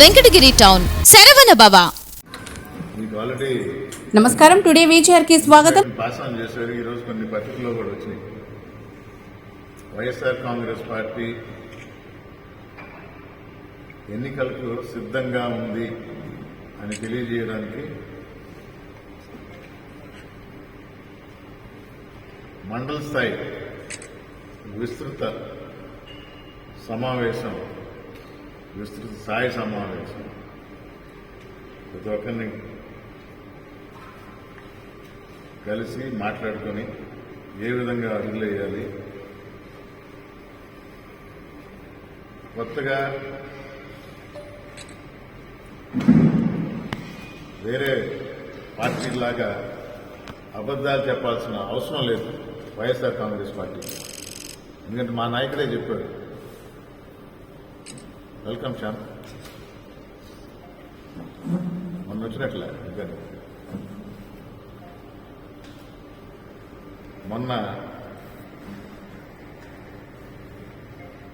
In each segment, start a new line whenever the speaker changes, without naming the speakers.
Venkatagiri town. Saravana
already
నమస్కారం today వీచర్కి స్వాగతం.
పాస్ ఆన్ చేశారు. ఈరోజు కొన్ని పత్రికల్లో కూడా వచ్చినాయి. వైఎస్ఆర్ కాంగ్రెస్ పార్టీ ఎన్నికలకు సిద్ధంగా ఉంది అని తెలియజేయడానికి మండల స్థాయి విస్తృత సమావేశం విస్తృత స్థాయి సమావేశం. ప్రతి ఒక్కరిని కలిసి మాట్లాడుకొని ఏ విధంగా అడుగులు వేయాలి కొత్తగా వేరే పార్టీలాగా అబద్ధాలు చెప్పాల్సిన అవసరం లేదు వైఎస్ఆర్ కాంగ్రెస్ పార్టీ. ఎందుకంటే మా నాయకుడే చెప్పాడు వెల్కమ్ శ్యామ్. మొన్న వచ్చినట్లే ఇద్దరు. మొన్న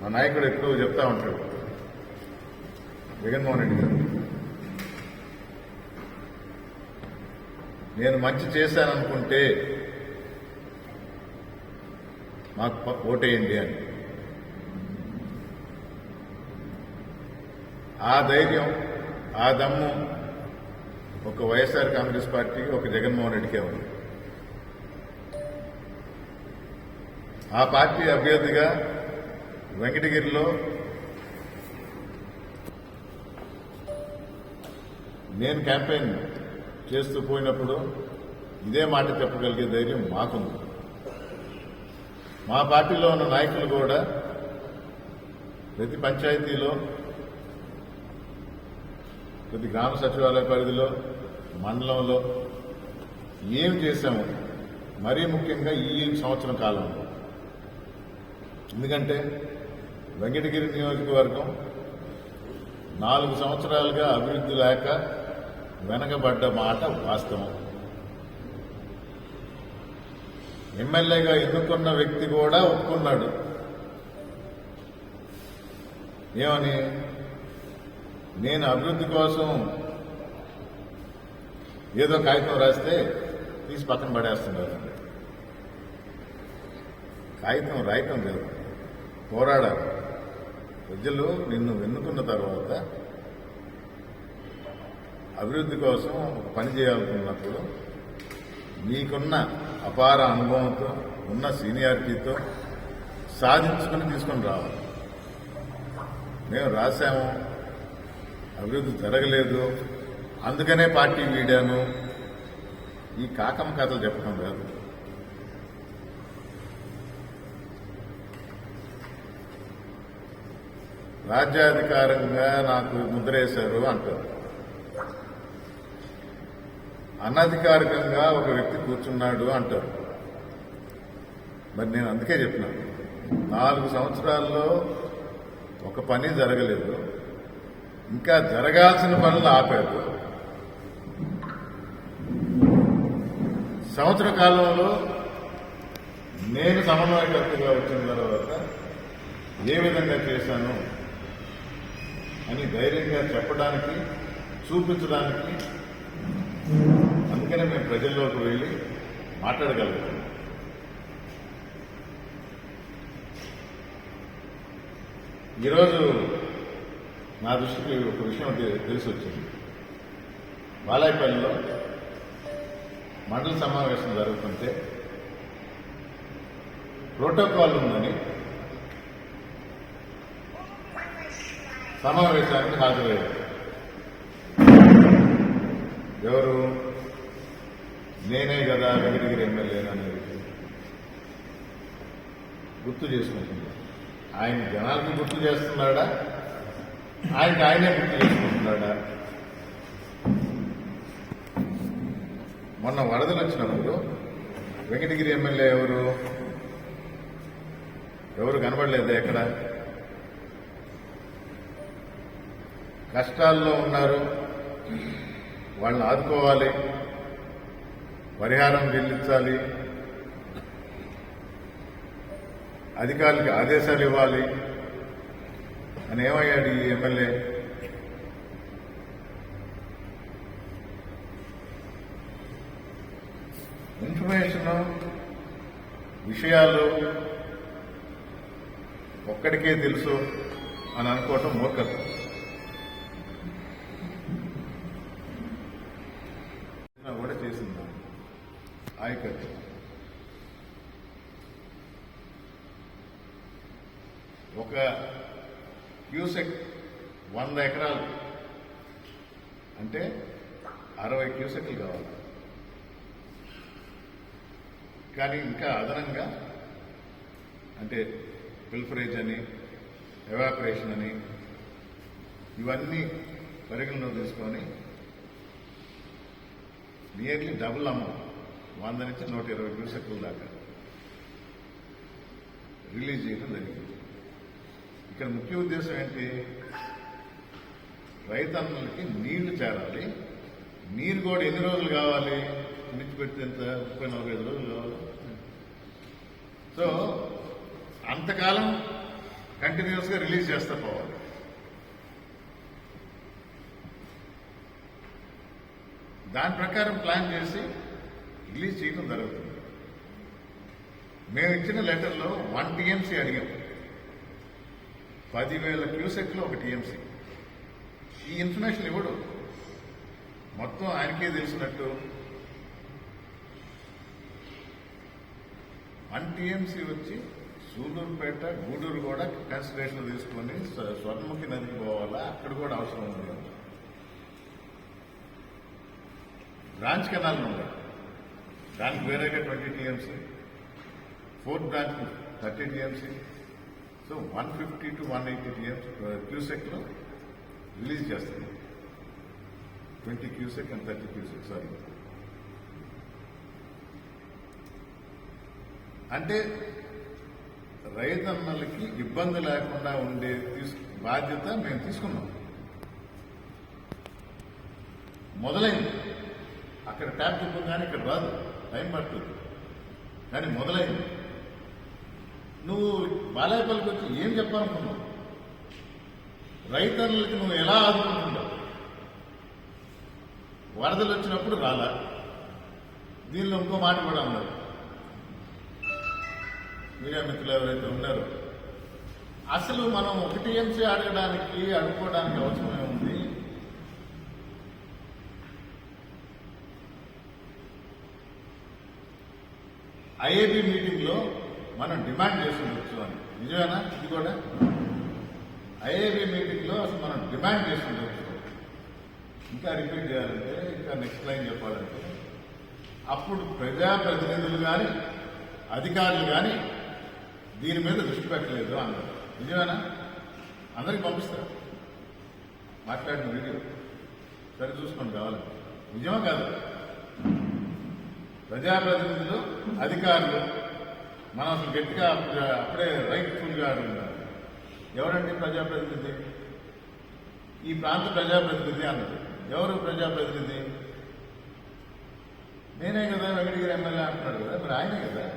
మా నాయకుడు ఎక్కువ చెప్తా ఉంటాడు. జగన్మోహన్ రెడ్డి గారు. నేను మంచి చేశాననుకుంటే మాకు ఓటేయండి అని. ఆ ధైర్యం ఆ దమ్ము ఒక వైఎస్ఆర్ కాంగ్రెస్ పార్టీకి ఒక జగన్మోహన్ రెడ్డికే ఉంది. ఆ పార్టీ అభ్యర్థిగా వెంకటగిరిలో నేను క్యాంపెయిన్ చేస్తూ పోయినప్పుడు ఇదే మాట చెప్పగలిగే ధైర్యం మాకుంది. మా పార్టీలో ఉన్న నాయకులు కూడా ప్రతి పంచాయతీలో ప్రతి గ్రామ సచివాలయ పరిధిలో మండలంలో ఏం చేశాము మరీ ముఖ్యంగా ఈ సంవత్సరం కాలంలో ఎందుకంటే వెంకటగిరి నియోజకవర్గం నాలుగు సంవత్సరాలుగా అభివృద్ధి లేక వెనకబడ్డ మాట వాస్తవం. ఎమ్మెల్యేగా ఎన్నుకున్న వ్యక్తి కూడా ఒప్పుకున్నాడు. ఏమని? నేను అభివృద్ధి కోసం ఏదో కాగితం రాస్తే తీసి పక్కన పడేస్తున్నారు. కాగితం రాయటం లేదు. పోరాడాలి. ప్రజలు నిన్ను వెన్నుకున్న తర్వాత అభివృద్ధి కోసం ఒక పని చేయాలనుకున్నప్పుడు నీకున్న అపార అనుభవంతో ఉన్న సీనియారిటీతో సాధించుకుని తీసుకొని రావాలి. మేము రాశాము. అభివృద్ధి జరగలేదు. అందుకనే పార్టీ వీడాను. ఈ కాకమ్మ కథలు చెప్పడం కాదు. రాజ్యాధికారంగా నాకు ముద్రేశారు అంటారు. అనధికారికంగా ఒక వ్యక్తి కూర్చున్నాడు అంటారు. మరి నేను అందుకే చెప్పినాను నాలుగు సంవత్సరాల్లో ఒక పని జరగలేదు. ఇంకా జరగాల్సిన పనులు ఆపారు. సంవత్సర కాలంలో నేను సమన్వయకర్తగా వచ్చిన తర్వాత ఏ విధంగా చేశాను అని ధైర్యంగా చెప్పడానికి చూపించడానికి అందుకనే మేము ప్రజల్లోకి వెళ్ళి మాట్లాడగలుగుతాం ఈరోజు నా దృష్టికి ఒక విషయం తెలిసి వచ్చింది బాలాయపల్లిలో మండల సమావేశం జరుగుతుంటే ప్రోటోకాల్ ఉందని సమావేశానికి హాజరయ్యారు. ఎవరు? నేనే కదా వెంకటగిరి ఎమ్మెల్యే అనేది గుర్తు చేసుకుంటుంది ఆయన జనాలకు గుర్తు చేస్తున్నాడా? ఆయనకి ఆయనే గుర్తు చేసుకుంటున్నాడా? మొన్న వరదలు వచ్చినప్పుడు వెంకటగిరి ఎమ్మెల్యే ఎవరు? ఎవరు కనబడలేదు ఎక్కడ? కష్టాల్లో ఉన్నారు. వాళ్ళని ఆదుకోవాలి. పరిహారం చెల్లించాలి. అధికారులకు ఆదేశాలు ఇవ్వాలి. అని ఏమయ్యాడు ఈ ఎమ్మెల్యే? ఇన్ఫర్మేషన్ విషయాలు ఒక్కడికే తెలుసు అని అనుకోవటం మూర్ఖత్వం. కూడా చేసింది. ఆయకట్టు. ఒక క్యూసెక్ వంద ఎకరాలు. అంటే అరవై క్యూసెక్లు కావాలి. కానీ ఇంకా అదనంగా అంటే పిల్ఫరేజ్ అని ఎవాపరేషన్ అని ఇవన్నీ పరిగణలో తీసుకొని నియర్లీ డబుల్ అమౌంట్ వంద నుంచి నూట ఇరవై క్యూసెక్ల దాకా రిలీజ్ చేయడం జరిగింది. ఇక్కడ ముఖ్య ఉద్దేశం ఏంటి? రైతన్నులకి నీళ్ళు చేరాలి. నీరు కూడా ఎన్ని రోజులు కావాలి? విడిచిపెడితే ఎంత? ముప్పై నలభై ఐదు రోజులు కావాలి. సో అంతకాలం కంటిన్యూస్గా రిలీజ్ చేస్తా పోవాలి. దాని ప్రకారం ప్లాన్ చేసి రిలీజ్ చేయడం జరుగుతుంది. మేము ఇచ్చిన లెటర్లో వన్ టీఎంసీ అడిగాం. పదివేల క్యూసెక్లో ఒక టీఎంసీ. ఈ ఇన్ఫర్మేషన్ ఇవ్వడు. మొత్తం ఆయనకే తెలిసినట్టు వన్ టీఎంసీ వచ్చి సూలూరుపేట గూడూరు కూడా కన్సిడరేషన్ తీసుకొని స్వర్ణముఖి నదికి పోవాలా? అక్కడ కూడా అవసరం ఉంది. బ్రాంచ్ కెనాల్ ఉన్నాయి దానికి వేరేగా twenty TMC. Fourth branch thirty TMC. So one fifty to one eighty TMC cusec uh, లో రిలీజ్ చేస్తుంది twenty cusec and thirty cusec sorry అంటే రైతన్నలకి ఇబ్బంది లేకుండా ఉండే బాధ్యత మేము తీసుకున్నాం. మొదలైంది. అక్కడ ట్యాప్ కానీ ఇక్కడ రాదు. టైం పడుతుంది. కానీ మొదలైంది. నువ్వు బాలాయపల్లికి వచ్చి ఏం చెప్పాలనుకున్నావు? రైతన్నులకి నువ్వు ఎలా ఆదుకుంటున్నావు? వరదలు వచ్చినప్పుడు రాలా? దీనిలో ఇంకో మాట కూడా ఉన్నారు మీడియా మిత్రులు ఎవరైతే ఉన్నారో అసలు మనం ఒక టీఎంసీ అడగడానికి అనుకోవడానికి అవసరమే ఉంది. ఐఏబీ మీటింగ్ మనం డిమాండ్ చేసి అని నిజమేనా? ఇది కూడా? ఐఏబీ మీటింగ్లో అసలు మనం డిమాండ్ చేసి ఇంకా రిపీట్ చేయాలంటే ఇంకా నెక్స్ట్ లైన్ చెప్పాలంటే అప్పుడు ప్రజాప్రతినిధులు కానీ అధికారులు కానీ దీని మీద దృష్టి పెట్టలేదు అన్నారు నిజమేనా? అందరికి పంపిస్తారు. మాట్లాడిన వీడియో. సరి చూసుకోండి కావాలి నిజమా కాదు? ప్రజాప్రతినిధులు అధికారులు మనం అసలు గట్టిగా అప్పుడే రైట్ ఫుల్గా అడుగుతున్నారు ఎవరండి ప్రజాప్రతినిధి? ఈ ప్రాంత ప్రజాప్రతినిధి అన్నది ఎవరు ప్రజాప్రతినిధి? నేనే కదా వెంకటగిరి ఎమ్మెల్యే అంటున్నాడు కదా మరి ఆయనే కదా?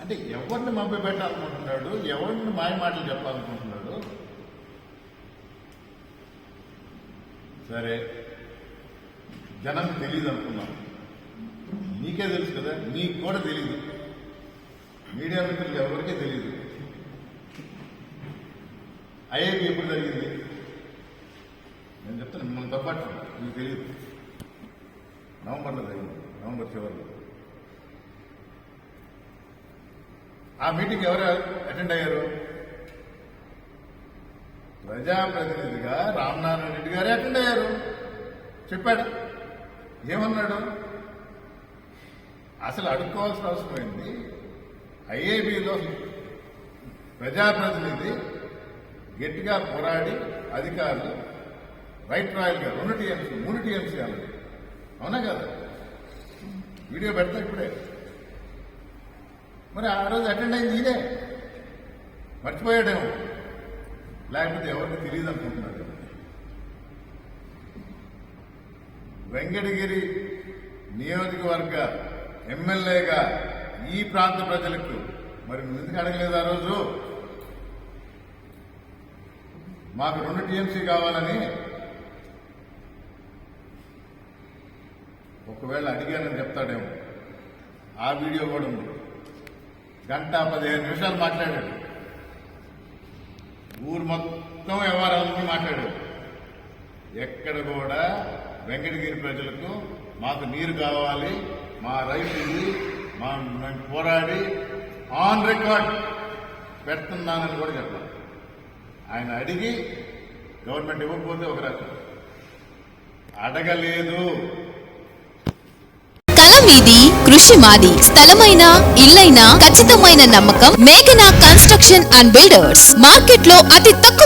అంటే ఎవరిని మభ్య పెట్టాలనుకుంటున్నాడు? ఎవరిని మాయ మాటలు చెప్పాలనుకుంటున్నాడు? సరే. జనం తెలియదు అనుకున్నాం. నీకే తెలుసు కదా నీకు కూడా తెలియదు మీడియా మిత్రులు ఎవరికీ తెలియదు ఐఐబి ఎప్పుడు జరిగింది? నేను చెప్తాను మిమ్మల్ని తప్పట్టు మీకు తెలియదు నవంబర్లో జరిగింది నవంబర్ చివరిలో. ఆ మీటింగ్ ఎవరు అటెండ్ అయ్యారు? ప్రజాప్రతినిధిగా రామనారాయణ రెడ్డి గారే అటెండ్ అయ్యారు. చెప్పాడు. ఏమన్నాడు? అసలు అడుక్కోవాల్సిన అవసరం ఏంటి? ఐఏబిలో ప్రజాప్రతినిధి గట్టిగా పోరాడి అధికారులు రైట్ రాయల్ గారు రెండు టీఎంసీ మూడు టీఎంసీ అన్నది అవునా కదా? వీడియో పెడతా ఇప్పుడే. మరి ఆ రోజు అటెండ్ అయింది ఈయనే. మర్చిపోయాడేమో. లేకపోతే ఎవరికి తెలియదు అనుకుంటున్నారు. వెంకటగిరి నియోజకవర్గ ఎమ్మెల్యేగా ఈ ప్రాంత ప్రజలకు మరి నువ్వు ఎందుకు అడగలేదు ఆ రోజు? మాకు రెండు టీఎంసీ కావాలని ఒకవేళ అడిగానని చెప్తాడేమో. ఆ వీడియో కూడా ఉంది. గంట పదిహేను నిమిషాలు మాట్లాడాడు. ఊరు మొత్తం వ్యవహారాలన్నీ మాట్లాడాడు. ఎక్కడ కూడా వెంకటగిరి ప్రజలకు మాకు నీరు కావాలి మా రైతు ఇది మా పోరాడి ఆన్ రికార్డ్ పెడుతున్నానని కూడా చెప్పాలి. ఆయన అడిగి గవర్నమెంట్ ఇవ్వకపోతే ఒక రకం. అడగలేదు.
కల మీది కృషి మాది స్థలమైన ఇల్లైనా ఖచ్చితమైన నమ్మకం మేఘనా కన్స్ట్రక్షన్ అండ్ బిల్డర్స్. మార్కెట్లో అతి తక్కువ